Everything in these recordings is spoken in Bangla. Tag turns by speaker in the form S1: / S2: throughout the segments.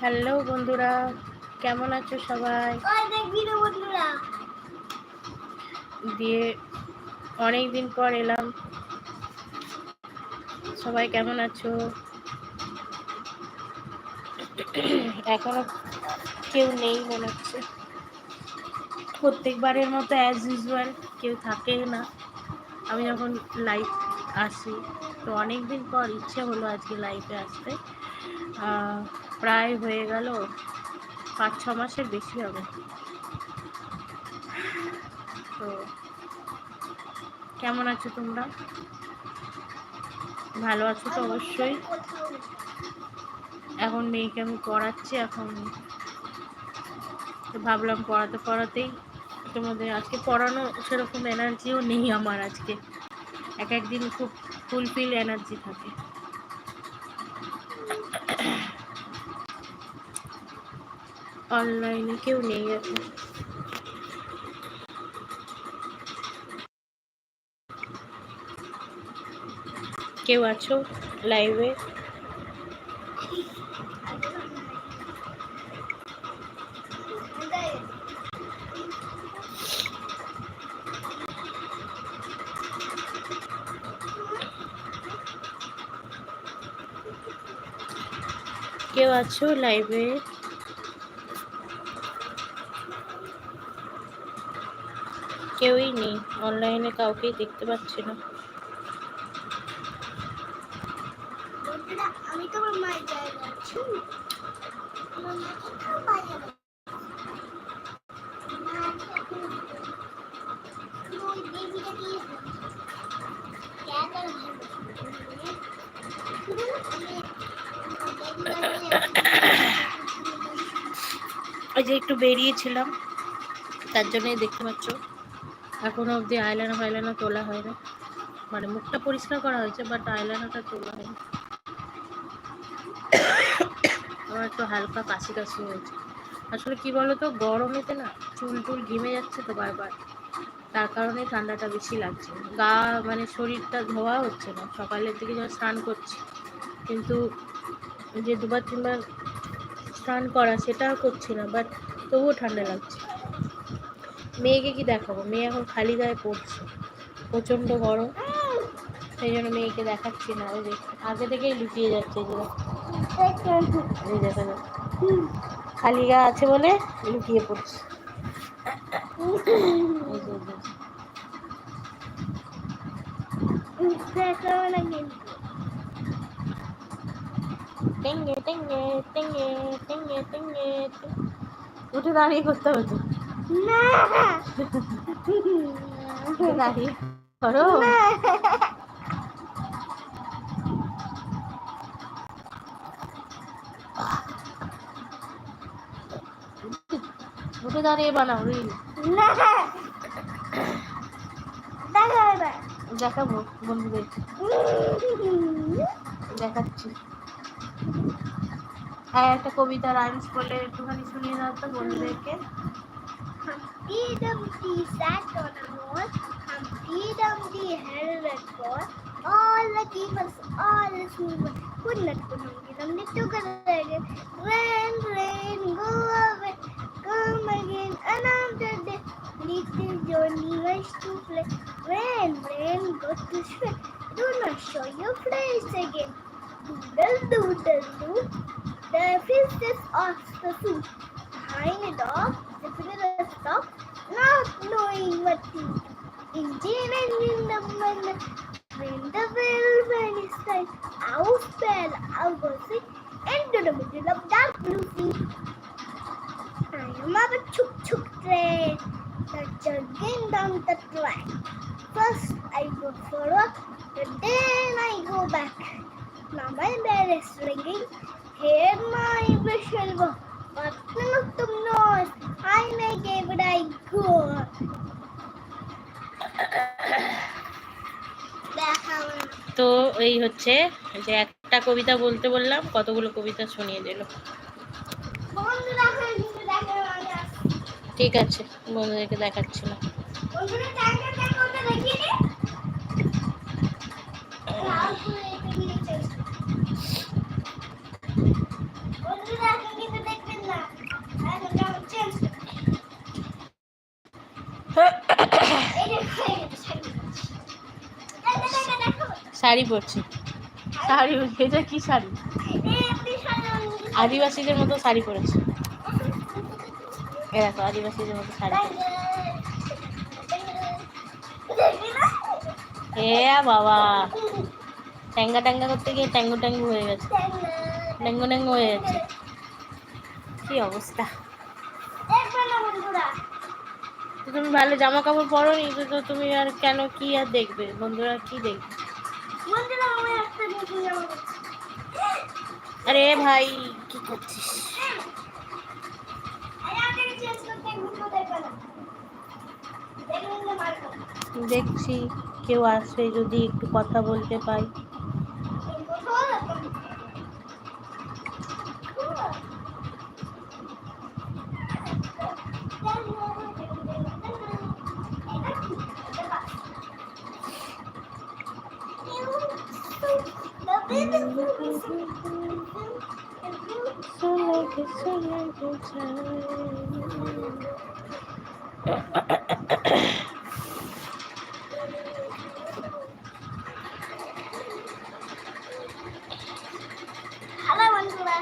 S1: হ্যালো বন্ধুরা কেমন আছো সবাই? দিয়ে অনেক দিন পর এলাম। সবাই কেমন আছো? এখনও কেউ নেই মনে হচ্ছে। প্রত্যেকবারের মতো অ্যাজ ইউজুয়াল কেউ থাকে না। আমি যখন লাইভ আসি তো অনেক দিন পর ইচ্ছে হলো আজকে লাইভে আসতে। প্রায় হয়ে গেল পাঁচ, ছ মাসের বেশি হবে। তো কেমন আছো তোমরা? ভালো আছো তো অবশ্যই। এখন মেয়েকে আমি পড়াচ্ছি, এখন ভাবলাম পড়াতে পড়াতেই তোমাদের আজকে পড়ানো সেরকম এনার্জিও নেই আমার আজকে। এক একদিন খুব ফুলফিল এনার্জি থাকে। অনলাইনে কেউ নেই এখন। কেউ আছো লাইভে কেউ আছো লাইভে কেউই নেই। অনলাইনে কাউকেই দেখতে পাচ্ছি না।
S2: আমি মায়ের যাচ্ছি
S1: ওই যে একটু বেরিয়েছিলাম তার জন্যই দেখতে পাচ্ছ। এখনও অবধি আইলানা ফাইলানা তোলা হয় না মানে মুখটা পরিষ্কার করা হয়েছে বাট আইলানাটা তোলা হয়নি। আমার একটু হালকা কাশি কাশি হয়েছে। আসলে কি বলতো, গরমেতে না চুল টুল ঘিমে যাচ্ছে তো বারবার। তার কারণে ঠান্ডাটা বেশি লাগছে। গা মানে শরীরটা ধোয়া হচ্ছে না। সকালের দিকে যখন স্নান করছি, কিন্তু যে দুবার তিনবার স্নান করা সেটা করছি না বাট তবুও ঠান্ডা লাগছে। মেয়েকে কি দেখাবো? মেয়ে এখন খালি গায়ে পড়ছে, প্রচণ্ড গরম। সেই জন্য মেয়েকে দেখাচ্ছি না, ওই যে আগে থেকেই লুকিয়ে যাচ্ছে এই দেখা খালি গা আছে বলে লুকিয়ে পড়ছে। উঠে দাঁড়িয়ে করতে হবে তো। করো। উঠে দাঁড়িয়ে বানাও, রিল। দেখাবো বন্ধুদেরকে দেখাচ্ছি। হ্যাঁ একটা কবিতা রাইমস বলে একটুখানি শুনিয়ে দাও তো বন্ধুদেরকে।
S2: Humpty Dumpty sat on a wall. Humpty Dumpty had a ball. All the keepers, all the movers could not put Humpty Dumpty together again. Rain, rain, go away, come again another day. Little Johnny wants to play. Rain, rain, go to swim. Do not show your face again. Doodle, doodle, doo. The princess asked the food. Behind the dog, the princess stopped, not do. Engine and in the wind, when the when it strikes, out fell, out it, into the middle of dark blue sea. I am a chuk chuk train, that jogging down the track. First I go forward, but then I go back. Now my bell is ringing, hear my whistle go.
S1: হচ্ছে যে একটা কবিতা বলতে বললাম কতগুলো কবিতা শুনিয়ে দিল। ঠিক আছে বন্ধুদেরকে
S2: দেখাচ্ছিল শাড়ি পরছে।
S1: শাড়ি, এটা কি শাড়ি। আদিবাসীদের মতো শাড়ি পরেছে। এ দেখো, আদিবাসীদের মতো শাড়ি এ বাবা। ট্যাঙ্গা ট্যাঙ্গা করতে গিয়ে ট্যাঙ্গো ট্যাঙ্গো হয়ে গেছে। ডেঙ্গো ডেঙ্গো হয়ে যাচ্ছে কি অবস্থা? তো তুমি ভালো জামা কাপড় পরো নি তো তো তুমি আর কেন কি আর দেখবে? বন্ধুরা কি দেখবে?
S2: বন্ধুরা
S1: আরে ভাই কি করছিস? দেখছি কেউ আসবে যদি একটু কথা বলতে পাই
S2: so like it, so like it,
S1: time. Hello, Angela.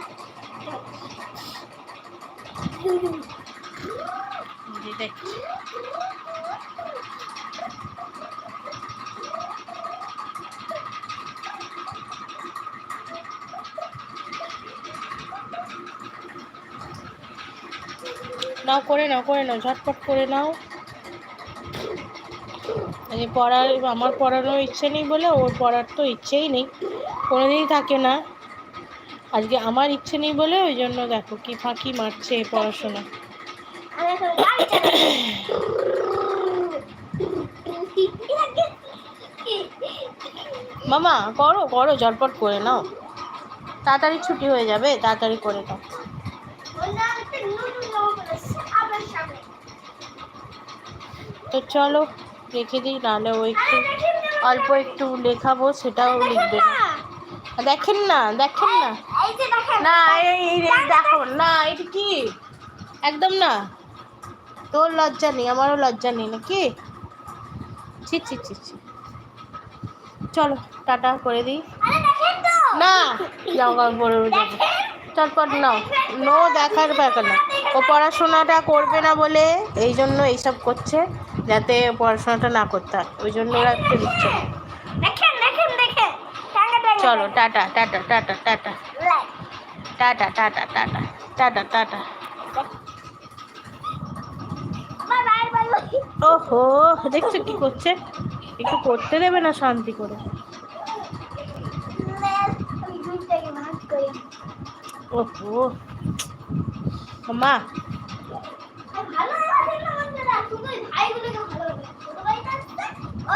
S1: নাও, করে নাও করে নাও, ঝটপট করে নাও। যে পড়ার, আমার পড়ানোর ইচ্ছে নেই বলে, ওর পড়ার তো ইচ্ছেই নেই। কোনোদিনই থাকে না। আজকে আমার ইচ্ছে নেই বলে, ওই জন্য দেখো কি ফাঁকি মারছে পড়াশোনা। মামা, করো করো, ঝটপট করে নাও। তাড়াতাড়ি ছুটি হয়ে যাবে, তাড়াতাড়ি করে দাও
S2: বন্ধুরা, আমি একটা নতুন জামা পরেছি, আপনার সামনে।
S1: তো চলো রেখে দিই, নাহলে ও একটু অল্প একটু লেখাবো, সেটাও লিখবে না। দেখেন না দেখেন না। না, এই দেখো, না, এটা কি? একদম না। তোর লজ্জা নেই, আমারও লজ্জা নেই নাকি? ছি ছি ছি ছি। চলো, টাটা করে দিই। না জামা কাপড় পরে চটপট নাও। নো দেখার ব্যাপার না। ও পড়াশোনাটা করবে না বলে এই জন্য এইসব করছে। যাতে পড়াশোনাটা না করতে হয়। ওই জন্য ওরা একটু দিচ্ছে। চলো tata tata tata tata. Tata tata tata tata tata. ওহো দেখছ কি করছে? একটু করতে দেবে না শান্তি করি। ওহো। মা
S2: আর ভালো লাগে না বন্ধুরা শুধু ওই ভাইগুলোকে ভালো লাগে ছোট ভাইটা আসছে ওকেই ভালো লাগে আমাকে একটু ভালো লাগে আমি দিদিকে এই বাচ্চারা আমাকে একবার ভালো লাগে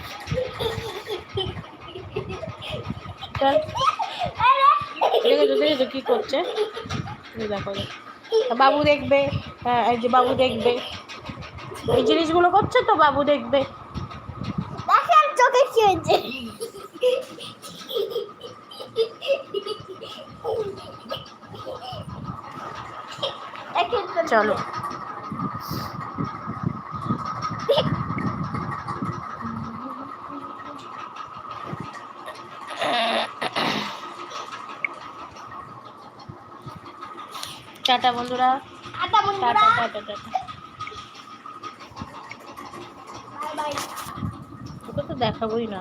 S1: চল দেখেছ দেখেছ কি করছে? দেখো দেখো। বাবু দেখবে হ্যাঁ এই যে বাবু দেখবে। এই জিনিসগুলো করছে তো বাবু দেখবে।
S2: দেখেন চোখে কি হয়েছে?
S1: চলো। টাটা বন্ধুরা।
S2: Tata
S1: tata tata tata.
S2: Bye bye.
S1: Okay তো দেখাবোই না।